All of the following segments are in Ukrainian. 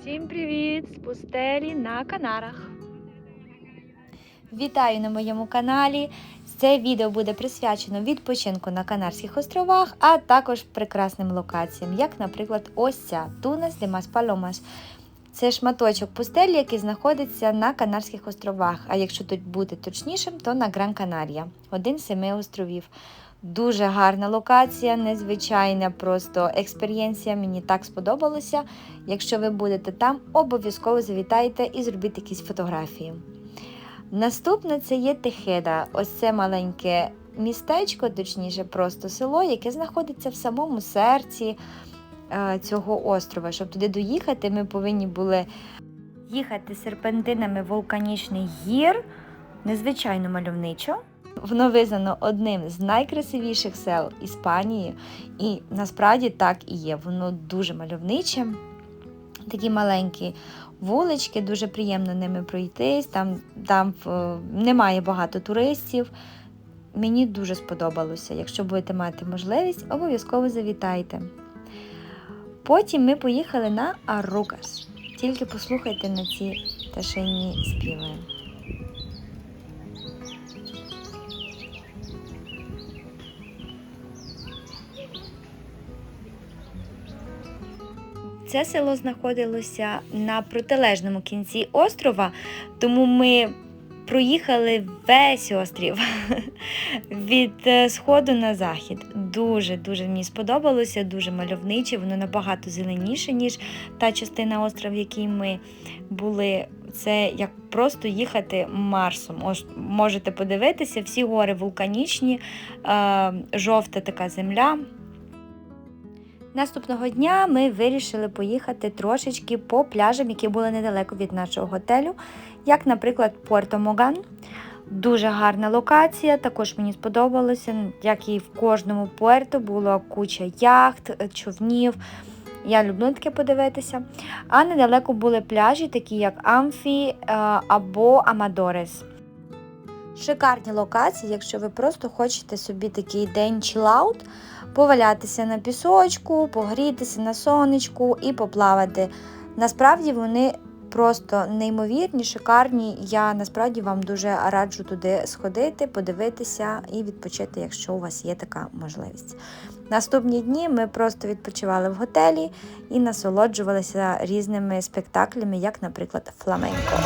Всім привіт з пустелі на Канарах. Вітаю на моєму каналі. Це відео буде присвячено відпочинку на Канарських островах, а також прекрасним локаціям, як, наприклад, ось ця Тунес де Мас Паломас. Це шматочок пустелі, який знаходиться на Канарських островах. А якщо тут бути точнішим, то на Гран Канарія, один з семи островів. Дуже гарна локація, незвичайна просто експерієнція. Мені так сподобалося. Якщо ви будете там, обов'язково завітайте і зробіть якісь фотографії. Наступне це є Техеда. Ось це маленьке містечко, точніше, просто село, яке знаходиться в самому серці е, цього острова. Щоб туди доїхати, ми повинні були їхати серпентинами вулканічних гір, незвичайно мальовничо. Воно визнано одним з найкрасивіших сел Іспанії, і насправді так і є. Воно дуже мальовниче. Такі маленькі вулички, дуже приємно ними пройтись. Там, там е, немає багато туристів. Мені дуже сподобалося. Якщо будете мати можливість, обов'язково завітайте. Потім ми поїхали на Арукас. Тільки послухайте на ці пташині співи. Це село знаходилося на протилежному кінці острова, тому ми проїхали весь острів від е, сходу на захід. Дуже дуже мені сподобалося, дуже мальовниче, воно набагато зеленіше, ніж та частина острова, в якій ми були. Це як просто їхати Марсом. Ось можете подивитися, всі гори вулканічні, е, жовта така земля. Наступного дня ми вирішили поїхати трошечки по пляжам, які були недалеко від нашого готелю, як, наприклад, Порто Моган. Дуже гарна локація, також мені сподобалося, як і в кожному пуерто було куча яхт, човнів. Я люблю таке подивитися. А недалеко були пляжі, такі як Амфі е, або Амадорес. Шикарні локації, якщо ви просто хочете собі такий день чилаут, повалятися на пісочку, погрітися на сонечку і поплавати. Насправді вони просто неймовірні, шикарні. Я насправді вам дуже раджу туди сходити, подивитися і відпочити, якщо у вас є така можливість. Наступні дні ми просто відпочивали в готелі і насолоджувалися різними спектаклями, як, наприклад, фламенко.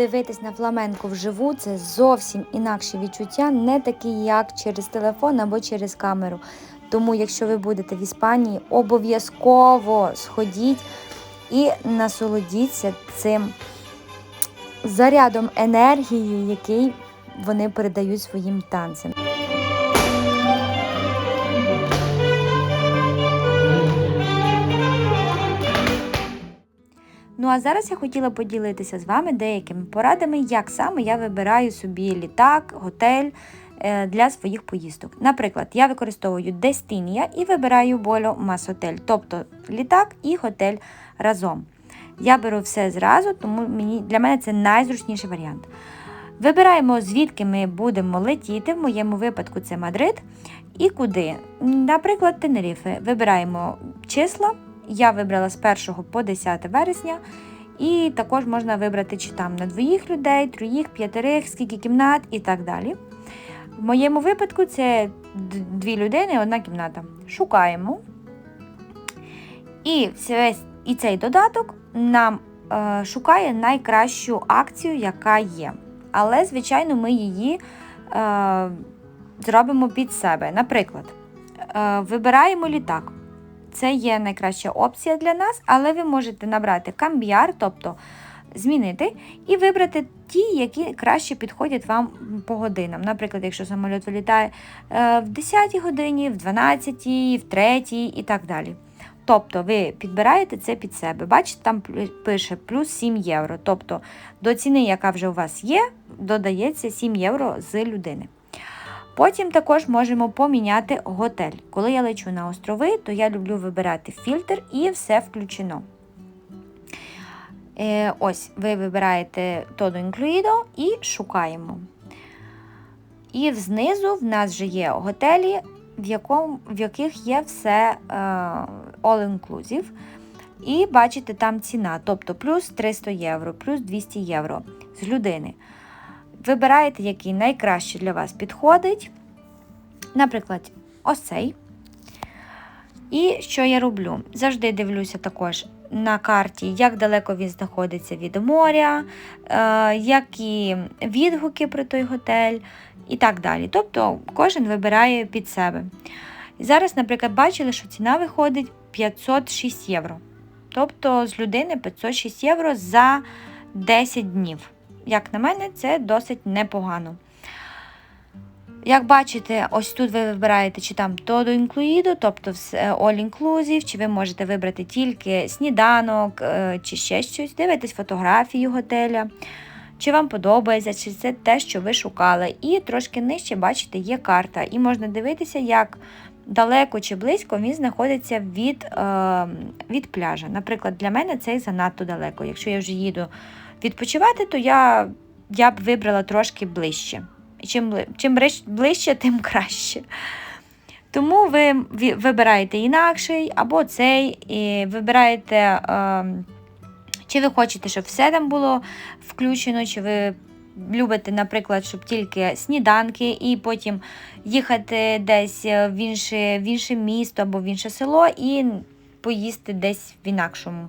Дивитись на фламенко вживу це зовсім інакше відчуття, не такі, як через телефон або через камеру. Тому, якщо ви будете в Іспанії, обов'язково сходіть і насолодіться цим зарядом енергії, який вони передають своїм танцям. Ну а зараз я хотіла поділитися з вами деякими порадами, як саме я вибираю собі літак, готель е, для своїх поїздок. Наприклад, я використовую Destinia і вибираю Боло Масотель, тобто літак і готель разом. Я беру все зразу, тому мені, для мене це найзручніший варіант. Вибираємо, звідки ми будемо летіти. В моєму випадку це Мадрид. І куди. Наприклад, Тенеріфе. Вибираємо числа. Я вибрала з 1 по 10 вересня. І також можна вибрати, чи там на двоїх людей, троїх, п'ятерих, скільки кімнат і так далі. В моєму випадку це дві людини, одна кімната. Шукаємо. І, весь, і цей додаток нам е, шукає найкращу акцію, яка є. Але, звичайно, ми її е, зробимо під себе. Наприклад, е, вибираємо літак. Це є найкраща опція для нас, але ви можете набрати камбіар, тобто змінити, і вибрати ті, які краще підходять вам по годинам. Наприклад, якщо самоліт вилітає е, в 10 годині, в 12, в 3 і так далі. Тобто ви підбираєте це під себе. Бачите, там пише плюс 7 євро. Тобто до ціни, яка вже у вас є, додається 7 євро з людини. Потім також можемо поміняти готель. Коли я лечу на острови, то я люблю вибирати фільтр і все включено. Е, ось ви вибираєте Todo Incluido і шукаємо. І знизу в нас вже є готелі, в, якому, в яких є все е, all-inclusive. І бачите, там ціна, тобто плюс 300 євро, плюс 200 євро з людини. Вибираєте, який найкраще для вас підходить. Наприклад, ось цей. І що я роблю? Завжди дивлюся також на карті, як далеко він знаходиться від моря, е, які відгуки про той готель і так далі. Тобто кожен вибирає під себе. Зараз, наприклад, бачили, що ціна виходить 506 євро. Тобто з людини 506 євро за 10 днів. Як на мене, це досить непогано. Як бачите, ось тут ви вибираєте, чи там todo incluido, тобто все all inclusive, чи ви можете вибрати тільки сніданок, е, чи ще щось. Дивитесь фотографію готеля, чи вам подобається, чи це те, що ви шукали. І трошки нижче, бачите, є карта. І можна дивитися, як далеко чи близько він знаходиться від, е, від пляжа. Наприклад, для мене цей занадто далеко. Якщо я вже їду відпочивати, то я, я б вибрала трошки ближче. І Чим, чим ближче, тим краще. Тому ви вибираєте інакший або цей, і вибираєте, е, чи ви хочете, щоб все там було включено, чи ви любите, наприклад, щоб тільки сніданки, і потім їхати десь в інше, в інше місто або в інше село і поїсти десь в інакшому.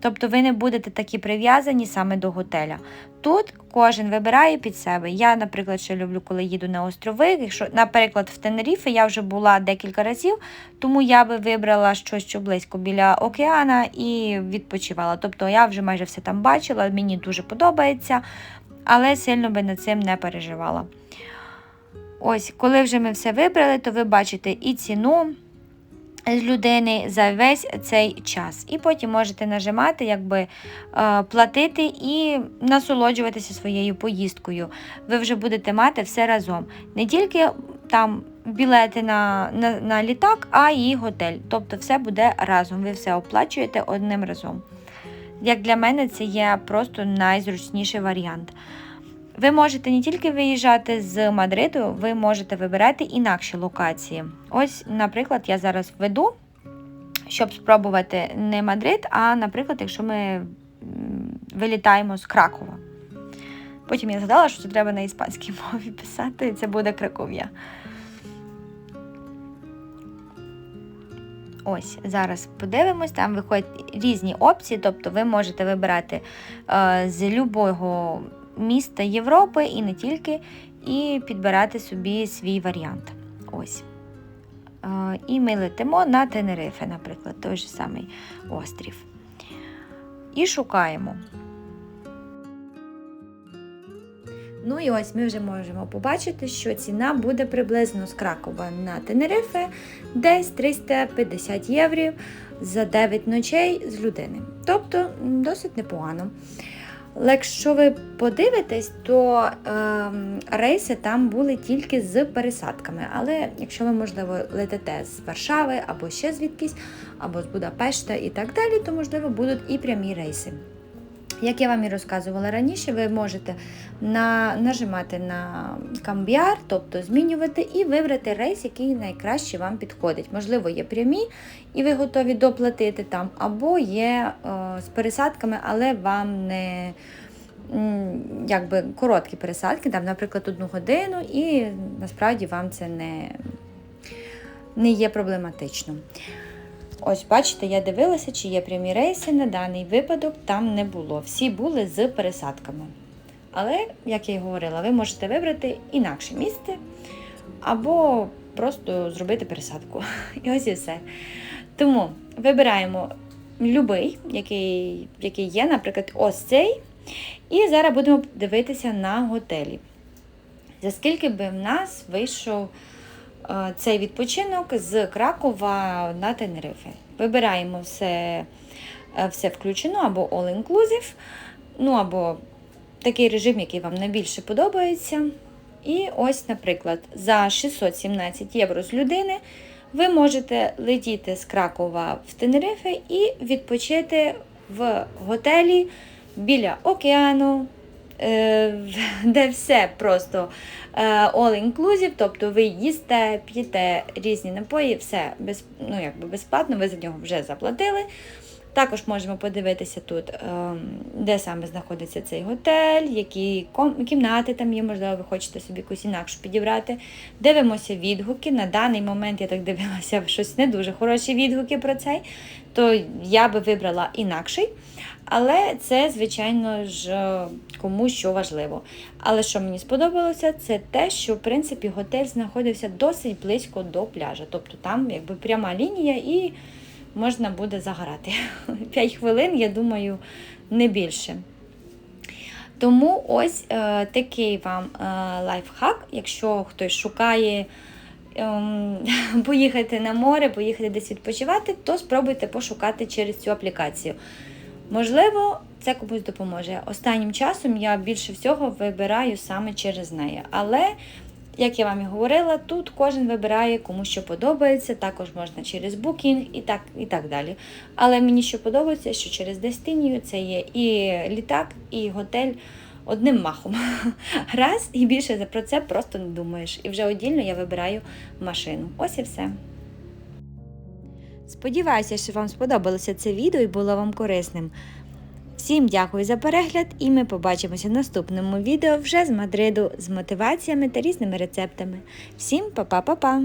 Тобто ви не будете такі прив'язані саме до готеля. Тут кожен вибирає під себе. Я, наприклад, ще люблю, коли їду на острови. Якщо, наприклад, в Тенеріфе я вже була декілька разів, тому я би вибрала щось, що близько біля океана і відпочивала. Тобто я вже майже все там бачила, мені дуже подобається, але сильно би над цим не переживала. Ось, коли вже ми все вибрали, то ви бачите і ціну з людини за весь цей час. І потім можете нажимати, якби е, платити і насолоджуватися своєю поїздкою. Ви вже будете мати все разом. Не тільки там білети на, на, на літак, а і готель. Тобто все буде разом. Ви все оплачуєте одним разом. Як для мене, це є просто найзручніший варіант. Ви можете не тільки виїжджати з Мадриду, ви можете вибирати інакші локації. Ось, наприклад, я зараз веду, щоб спробувати не Мадрид, а, наприклад, якщо ми вилітаємо з Кракова. Потім я згадала, що це треба на іспанській мові писати, і це буде Краков'я. Ось, зараз подивимось, там виходять різні опції, тобто ви можете вибирати е, з любого міста Європи і не тільки, і підбирати собі свій варіант. Ось. Е, І ми летимо на Тенерифе, наприклад, той же самий острів. І шукаємо. Ну і ось ми вже можемо побачити, що ціна буде приблизно з Кракова на Тенерифе десь 350 євро за 9 ночей з людини. Тобто досить непогано. Але якщо ви подивитесь, то ем, рейси там були тільки з пересадками. Але якщо ви, можливо, летите з Варшави або ще звідкись, або з Будапешта і так далі, то можливо будуть і прямі рейси. Як я вам і розказувала раніше, ви можете на, нажимати на камбіар, тобто змінювати, і вибрати рейс, який найкраще вам підходить. Можливо, є прямі, і ви готові доплатити там, або є е, з пересадками, але вам не якби короткі пересадки, там, наприклад, одну годину, і насправді вам це не, не є проблематично. Ось, бачите, я дивилася, чи є прямі рейси. На даний випадок там не було. Всі були з пересадками. Але, як я й говорила, ви можете вибрати інакше місце або просто зробити пересадку. І ось і все. Тому вибираємо любий, який, який є, наприклад, ось цей. І зараз будемо дивитися на готелі. За скільки би в нас вийшов цей відпочинок з Кракова на Тенерифе. Вибираємо все, е, все включено або all inclusive, ну або такий режим, який вам найбільше подобається. І ось, наприклад, за 617 євро з людини ви можете летіти з Кракова в Тенерифе і відпочити в готелі біля океану, е, де все просто е, all inclusive, тобто ви їсте, п'єте різні напої, все без, ну, якби безплатно, ви за нього вже заплатили. Також можемо подивитися тут, ем, де саме знаходиться цей готель, які кімнати там є, можливо, ви хочете собі якусь інакшу підібрати. Дивимося відгуки. На даний момент я так дивилася щось не дуже хороші відгуки про цей, то я би вибрала інакший. Але це, звичайно ж, кому що важливо. Але що мені сподобалося, це те, що в принципі готель знаходився досить близько до пляжа. Тобто там якби пряма лінія і можна буде загорати. 5 хвилин, я думаю, не більше. Тому ось е, такий вам е, лайфхак, якщо хтось шукає ем, поїхати на море, поїхати десь відпочивати, то спробуйте пошукати через цю аплікацію. Можливо, це комусь допоможе. Останнім часом я більше всього вибираю саме через неї. Але, як я вам і говорила, тут кожен вибирає кому що подобається, також можна через Booking і так, і так далі. Але мені що подобається, що через Дестинію це є і літак, і готель одним махом. Раз і більше про це просто не думаєш. І вже одільно я вибираю машину. Ось і все. Сподіваюся, що вам сподобалося це відео і було вам корисним. Всім дякую за перегляд, і ми побачимося в наступному відео вже з Мадриду з мотиваціями та різними рецептами. Всім па-па-па-па!